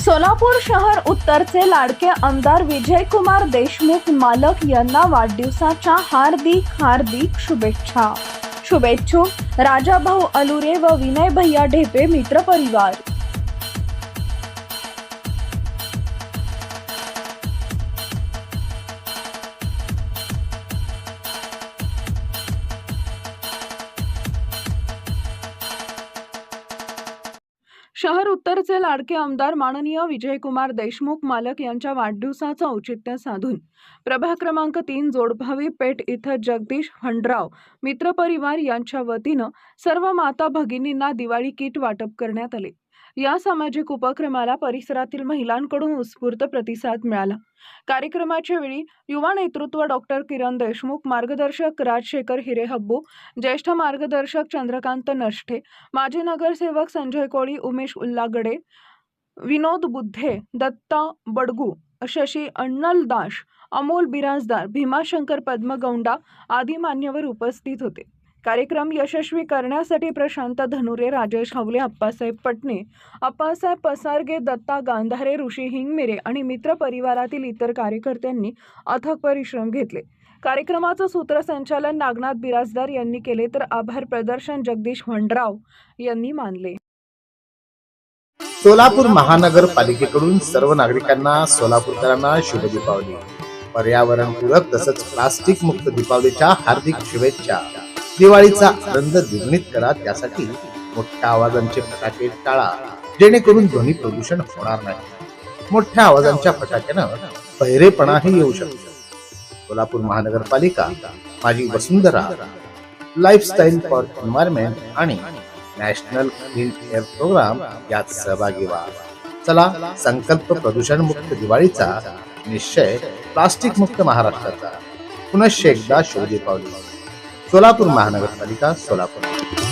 सोलापूर शहर उत्तरचे लाडके आमदार विजयकुमार देशमुख मालक यांना वाढदिवसाच्या हार्दिक हार्दिक शुभेच्छा. शुभेच्छुक राजाभाऊ अलुरे व विनय भैया ढेपे मित्रपरिवार. शहर उत्तरचे लाडके आमदार माननीय विजयकुमार देशमुख मालक यांच्या वाढदिवसाचं औचित्य साधून. प्रभाग क्रमांक तीन जोडभावी पेठ इथं जगदीश हंडराव मित्रपरिवार यांच्या वतीनं सर्व माता भगिनींना दिवाळी किट वाटप करण्यात आले. या सामाजिक उपक्रमाला परिसरातील महिलांकडून उत्स्फूर्त प्रतिसाद मिळाला. कार्यक्रमाच्या वेळी युवा नेतृत्व डॉक्टर किरण देशमुख मार्गदर्शक राजशेखर हिरेहब्बू ज्येष्ठ मार्गदर्शक चंद्रकांत नष्टे माजी नगरसेवक संजय कोळी उमेश उल्लागडे विनोद बुद्धे दत्ता बडगू शशी अण्णल दाश अमोल बिराजदार भीमाशंकर पद्मगौंडा आदी मान्यवर उपस्थित होते. कार्यक्रम यशस्वी करण्यासाठी प्रशांत धनुरे राजेश हवले अप्पासाहेब पटणे अप्पासाहेब पसारगे दत्ता गांधारे ऋषी हिंगमिरे आणि मित्र परिवारातील इतर कार्यकर्त्यांनी अथक परिश्रम घेतले. कार्यक्रमाचं सूत्रसंचालन नागनाथ बिराजदार यांनी केले तर आभार प्रदर्शन जगदीश भंडराव यांनी मानले. सोलापूर महानगरपालिकेकडून सर्व नागरिकांना सोलापूरकरांना शुभ दीपावली. पर्यावरणपूरक तसंच प्लास्टिक मुक्त दीपावलीच्या हार्दिक शुभेच्छा. दिवाळीचा आनंद द्विगुणित करा त्यासाठी मोठ्या आवाजांचे फटाके टाळा जेणेकरून ध्वनी प्रदूषण होणार नाही. मोठ्या आवाजांच्या फटाक्यानं बहिरेपणाही येऊ शकतो. कोल्हापूर महानगरपालिका Majhi Vasundhara lifestyle for environment आणि नॅशनल क्लीन एअर प्रोग्राम यात सहभागी व्हा. चला संकल्प प्रदूषण मुक्त दिवाळीचा निश्चय प्लास्टिक मुक्त महाराष्ट्राचा. पुनश्च एकदा शोध पावली. सोलापूर महानगरपालिका सोलापूर.